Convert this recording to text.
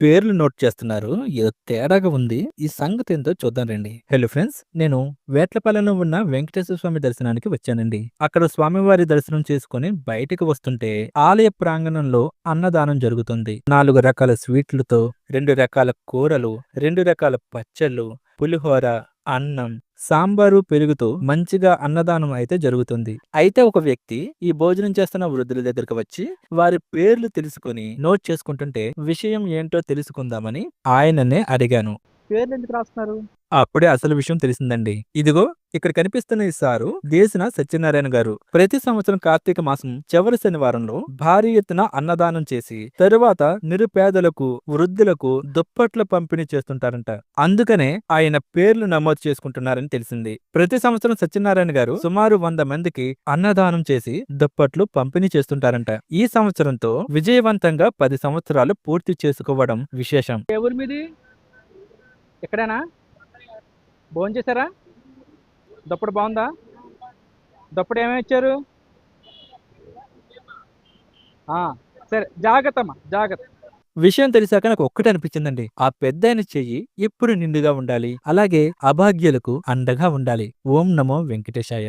పేర్లు నోట్ చేస్తున్నారు. ఏదో తేడాగా ఉంది. ఈ సంగతి ఏంటో చూద్దాం రండి. Hello friends. నేను వేట్లపాలెంలో ఉన్న వెంకటేశ్వర స్వామి దర్శనానికి వచ్చానండి. అక్కడ స్వామివారి దర్శనం చేసుకుని బయటకు వస్తుంటే ఆలయ ప్రాంగణంలో అన్నదానం జరుగుతుంది. నాలుగు రకాల స్వీట్లతో, రెండు రకాల కూరలు, రెండు రకాల పచ్చళ్ళు, పులిహోర, అన్నం, సాంబారు, పెరుగుతో మంచిగా అన్నదానం అయితే జరుగుతుంది. అయితే ఒక వ్యక్తి ఈ భోజనం చేస్తున్న వృద్ధుల దగ్గరకు వచ్చి వారి పేర్లు తెలుసుకొని నోట్ చేసుకుంటుంటే విషయం ఏంటో తెలుసుకుందామని ఆయననే అడిగాను. పేర్లెందుకు రాస్తున్నారు? అప్పుడే అసలు విషయం తెలిసిందండి. ఇదిగో ఇక్కడ కనిపిస్తున్న ఈ సారు దేశన సత్యనారాయణ గారు. ప్రతి సంవత్సరం కార్తీక మాసం చివరి శనివారంలో భారీ ఎత్తున అన్నదానం చేసి తరువాత నిరుపేదలకు, వృద్ధులకు దుప్పట్లు పంపిణీ చేస్తుంటారంట. అందుకనే ఆయన పేర్లు నమోదు చేసుకుంటున్నారని తెలిసింది. ప్రతి సంవత్సరం సత్యనారాయణ గారు సుమారు వంద మందికి అన్నదానం చేసి దుప్పట్లు పంపిణీ చేస్తుంటారంట. ఈ సంవత్సరంతో విజయవంతంగా పది సంవత్సరాలు పూర్తి చేసుకోవడం విశేషం. ఎవరి ఊరు ఎక్కడైనా భోజనం చేశారా దప్పుడు బాగుందా దప్పుడు ఏమేమి ఇచ్చారు? సరే జాగ్రత్తమ్మా. జాగ్రత్త. విషయం తెలిసాక నాకు ఒక్కటే అనిపించిందండి. ఆ పెద్దాయన చెయ్యి ఎప్పుడు నిండుగా ఉండాలి. అలాగే అభాగ్యులకు అండగా ఉండాలి. ఓం నమో వెంకటేశాయ.